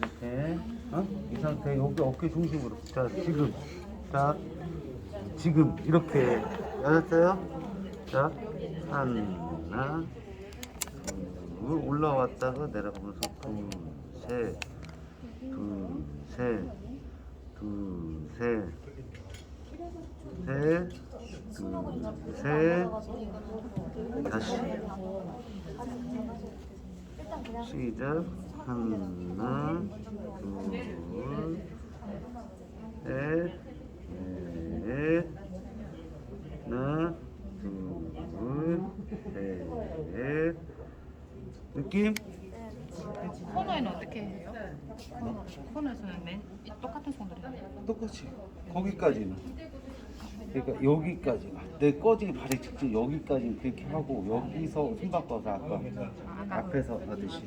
이렇게 어? 이 상태 여기 어깨 중심으로. 자 지금. 자 지금. 이렇게. 알았어요? 자 하나 둘 올라왔다가 내려가면서. 둘셋둘셋셋둘셋 다시 시작 하나 둘셋넷 하나 둘셋 느낌? 코너에는 어떻게 해요? 코너에서는 맨 똑같은 손으로. 똑같이 거기까지는 그러니까 여기까지 내 꺼지기 발이 직접 여기까지 그렇게 하고 여기서 손바꿔서 아, 아까 앞에서 하듯이.